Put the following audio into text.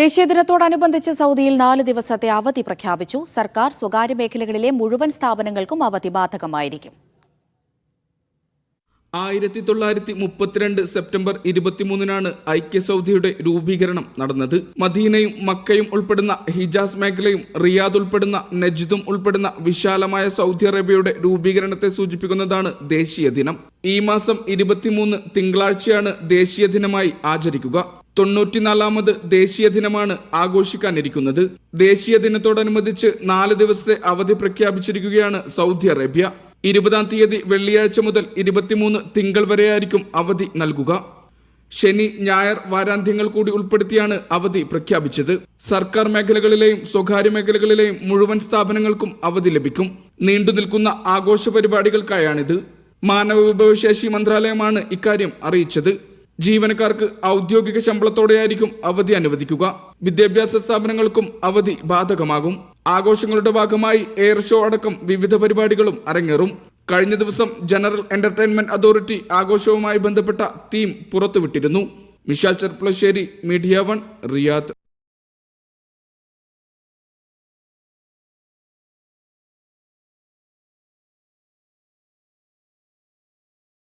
ദേശീയ ദിനത്തോടനുബന്ധിച്ച് സൗദിയിൽ നാല് ദിവസത്തെ അവധി പ്രഖ്യാപിച്ചു. സർക്കാർ സ്വകാര്യ മേഖലകളിലെ മുഴുവൻ സ്ഥാപനങ്ങൾക്കും അവധി ബാധകമായിരിക്കും. ആയിരത്തി തൊള്ളായിരത്തി മുപ്പത്തിരണ്ട് സെപ്റ്റംബർ ഇരുപത്തിമൂന്നിനാണ് ഐക്യ സൗദിയുടെ രൂപീകരണം നടന്നത്. മദീനയും മക്കയും ഉൾപ്പെടുന്ന ഹിജാസ് മേഖലയും റിയാദ് ഉൾപ്പെടുന്ന നജ്ദും ഉൾപ്പെടുന്ന വിശാലമായ സൗദി അറേബ്യയുടെ രൂപീകരണത്തെ സൂചിപ്പിക്കുന്നതാണ് ദേശീയ ദിനം. ഈ മാസം ഇരുപത്തിമൂന്ന് തിങ്കളാഴ്ചയാണ് ദേശീയ ദിനമായി ആചരിക്കുക. തൊണ്ണൂറ്റിനാലാമത് ദേശീയ ദിനമാണ് ആഘോഷിക്കാനിരിക്കുന്നത്. ദേശീയ ദിനത്തോടനുബന്ധിച്ച് നാല് ദിവസത്തെ അവധി പ്രഖ്യാപിച്ചിരിക്കുകയാണ് സൗദി അറേബ്യ. ഇരുപതാം തീയതി വെള്ളിയാഴ്ച മുതൽ ഇരുപത്തിമൂന്ന് തിങ്കൾ വരെയായിരിക്കും അവധി നൽകുക. ശനി ഞായർ വാരാന്ത്യങ്ങൾ കൂടി ഉൾപ്പെടുത്തിയാണ് അവധി പ്രഖ്യാപിച്ചത്. സർക്കാർ മേഖലകളിലെയും സ്വകാര്യ മേഖലകളിലെയും മുഴുവൻ സ്ഥാപനങ്ങൾക്കും അവധി ലഭിക്കും. നീണ്ടു നിൽക്കുന്ന ആഘോഷ പരിപാടികൾക്കായാണിത്. മാനവ വിഭവശേഷി മന്ത്രാലയമാണ് ഇക്കാര്യം അറിയിച്ചത്. ജീവനക്കാർക്ക് ഔദ്യോഗിക ശമ്പളത്തോടെയായിരിക്കും അവധി അനുവദിക്കുക. വിദ്യാഭ്യാസ സ്ഥാപനങ്ങൾക്കും അവധി ബാധകമാകും. ആഘോഷങ്ങളുടെ ഭാഗമായി എയർ ഷോ അടക്കം വിവിധ പരിപാടികളും അരങ്ങേറും. കഴിഞ്ഞ ദിവസം ജനറൽ എന്റർടൈൻമെന്റ് അതോറിറ്റി ആഘോഷവുമായി ബന്ധപ്പെട്ട theme പുറത്തുവിട്ടിരുന്നു. Mishal Cherpulassery Media One Riyadh.